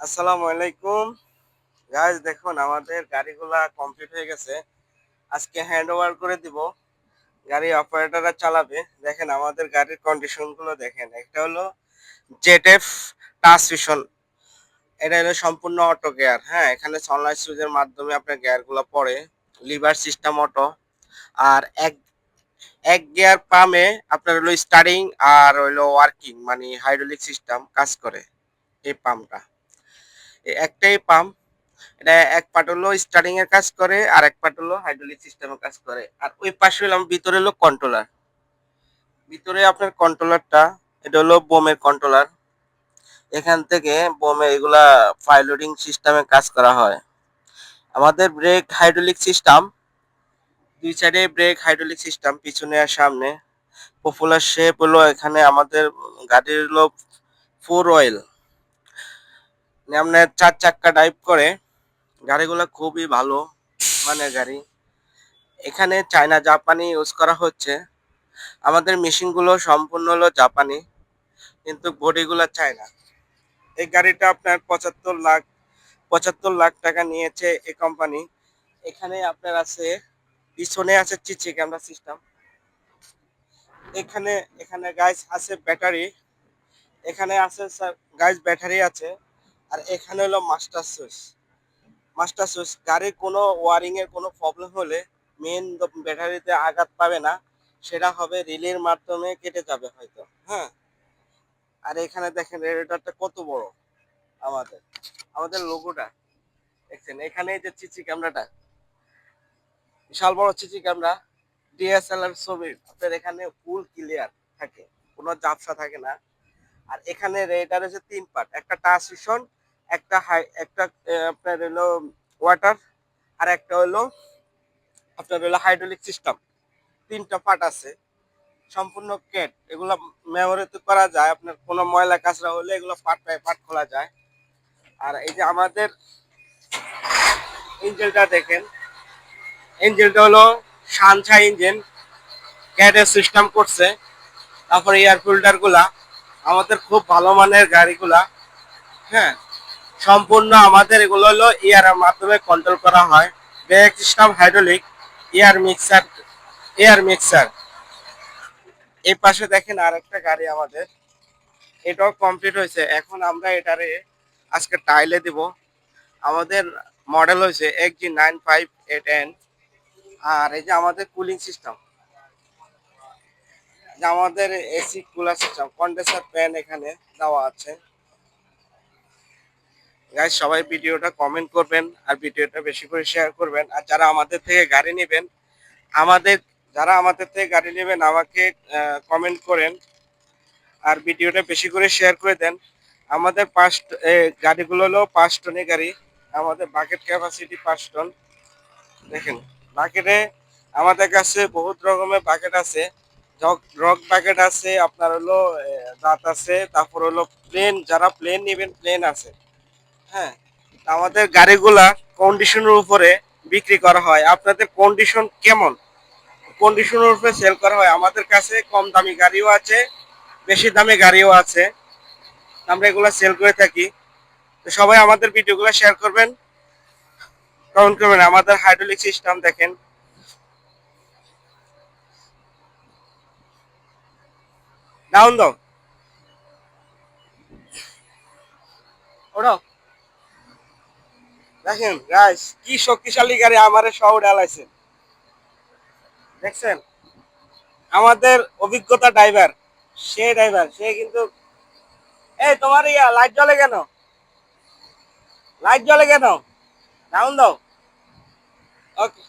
আসসালামু আলাইকুম। গাইজ দেখুন, আমাদের গাড়িগুলা কমপ্লিট হয়ে গেছে। আজকে হ্যান্ড ওভার করে দিব। গাড়ি অপারেটররা চালাবে। দেখেন, আমাদের গাড়ির কন্ডিশনগুলো দেখেন। একটা হলো জেট এফ ট্রান্সমিশন এটা হলো সম্পূর্ণ অটো গিয়ার হ্যাঁ? এখানে সনলাইট সুইচের মাধ্যমে আপনার গিয়ারগুলো পড়ে। লিভার সিস্টেম অটো আর এক এক গিয়ার পামে আপনার হলো স্টার্টিং আর হলো ওয়ার্কিং মানে হাইড্রোলিক সিস্টেম কাজ করে এই পাম্পটা একটাই পাম্প এটা এক পার্ট হলো স্টার্টিং এর কাজ করে, আর এক পার্ট হলো হাইড্রোলিক সিস্টেমের কাজ করে। আর ওই পাশে হলো, ভিতরে হলো কন্ট্রোলার ভিতরে আপনার কন্ট্রোলারটা এটা হলো বোমের কন্ট্রোলার এখান থেকে বোমে এগুলা ফাইলোডিং সিস্টেমে কাজ করা হয়। আমাদের ব্রেক হাইড্রোলিক সিস্টেম দুই সাইডে ব্রেক হাইড্রোলিক সিস্টেম পিছনে আর সামনে। পপুলার শেপ হলো এখানে আমাদের গাড়ির হলো ফোর অয়েল আপনার চার চাক্কা ড্রাইভ করে। গাড়িগুলো খুবই ভালো মানে গাড়ি। এখানে চায়না জাপানি ইউজ করা হচ্ছে। আমাদের মেশিনগুলো সম্পূর্ণ হলো জাপানি, কিন্তু বডিগুলো চায়না। এই গাড়িটা আপনার পঁচাত্তর লাখ পঁচাত্তর লাখ টাকা নিয়েছে এই কোম্পানি এখানে আপনার আছে, পিছনে আছে চিচি ক্যামেরা সিস্টেম এখানে এখানে গাইস আছে ব্যাটারি এখানে আছে গাইস ব্যাটারি আছে। আর এখানে হলো মাস্টার সুইচ মাস্টার সুইচ গাড়ির কোনো ওয়ারিং এর কোনো প্রবলেম হলে মেন ব্যাটারিতে আঘাত পাবে না, সেটা হবে রিলের মাধ্যমে কেটে যাবে হয়তো হ্যাঁ। আর এখানে দেখেন রেডিয়েটরটা কত বড় আমাদের আমাদের লোগোটা দেখছেন, এখানে যে চিচি ক্যামেরাটা বিশাল বড় চিচি ক্যামেরা ডিএসএলআর ছবি, আপনার এখানে ফুল ক্লিয়ার থাকে, কোনো জাপসা থাকে না। আর এখানে রেডার হচ্ছে তিন পার্ট একটা ট্রান্সমিশন একটা হাই একটা আপনার হলো ওয়াটার আর একটা হলো আপনার হলো হাইড্রোলিক সিস্টেম তিনটা পার্ট আছে। সম্পূর্ণ কেট এগুলো মেমোরিতে করা যায়। আপনার কোনো ময়লা কাঁচরা হলে এগুলো পার্ট বাই পার্ট খোলা যায়। আর এই যে আমাদের ইঞ্জিনটা দেখেন। ইঞ্জিনটা হলো সানছা ইঞ্জিন ক্যাটের সিস্টেম করছে। তারপরে এয়ার ফিল্টারগুলা। আমাদের খুব ভালো মানের গাড়িগুলা। হ্যাঁ? সম্পূর্ণ আমাদের এগুলো হলো এয়ারের মাধ্যমে কন্ট্রোল করা হয়। Brake system hydraulic air mixer air mixer এই পাশে দেখেন আর একটা গাড়ি আমাদের। এটাও কমপ্লিট হয়েছে। এখন আমরা এটারে আজকে টাইলে দিব। আমাদের মডেল হয়েছে এক G nine five eight N আর এই যে আমাদের কুলিং সিস্টেম আমাদের AC cooler system condenser fan এখানে দেওয়া আছে। গাইজ সবাই ভিডিওটা কমেন্ট করবেন আর ভিডিওটা বেশি করে শেয়ার করবেন। আর যারা আমাদের থেকে গাড়ি নেবেন, আমাদের, যারা আমাদের থেকে গাড়ি নেবেন, আমাকে কমেন্ট করেন আর ভিডিওটা বেশি করে শেয়ার করে দেন। আমাদের পাঁচ গাড়িগুলো হলো পাঁচ টনের গাড়ি। আমাদের বাকেট ক্যাপাসিটি পাঁচ টন। দেখেন বাকেটে আমাদের কাছে বহুত রকমের বাকেট আছে। রক বাকেট আছে, আপনার হলো দাঁত আছে, তারপর হলো প্লেন যারা প্লেন নেবেন প্লেন আছে। হ্যাঁ আমাদের গাড়িগুলা কন্ডিশনের উপরে বিক্রি করা হয়। আপনাদের কন্ডিশন কেমন? কন্ডিশনের উপরে সেল করা হয়। আমাদের কাছে কম দামি গাড়িও আছে, বেশি দামি গাড়িও আছে। আমরা এগুলা সেল করে থাকি। তো সবাই আমাদের ভিডিওগুলো শেয়ার করবেন কমেন্ট করবেন। আমাদের হাইড্রোলিক সিস্টেম দেখেন। ডাউন দাও। ওড়ো দেখেন গাইস কি শক্তিশালী গাড়ি আমারে সহ ডালাইছে দেখছেন? আমাদের অভিজ্ঞতা ড্রাইভার সে ড্রাইভার সে কিন্তু এই, তোমার ইয়া লাইট জ্বলে কেন? লাইট জ্বলে কেন? ডাউন দাও। ওকে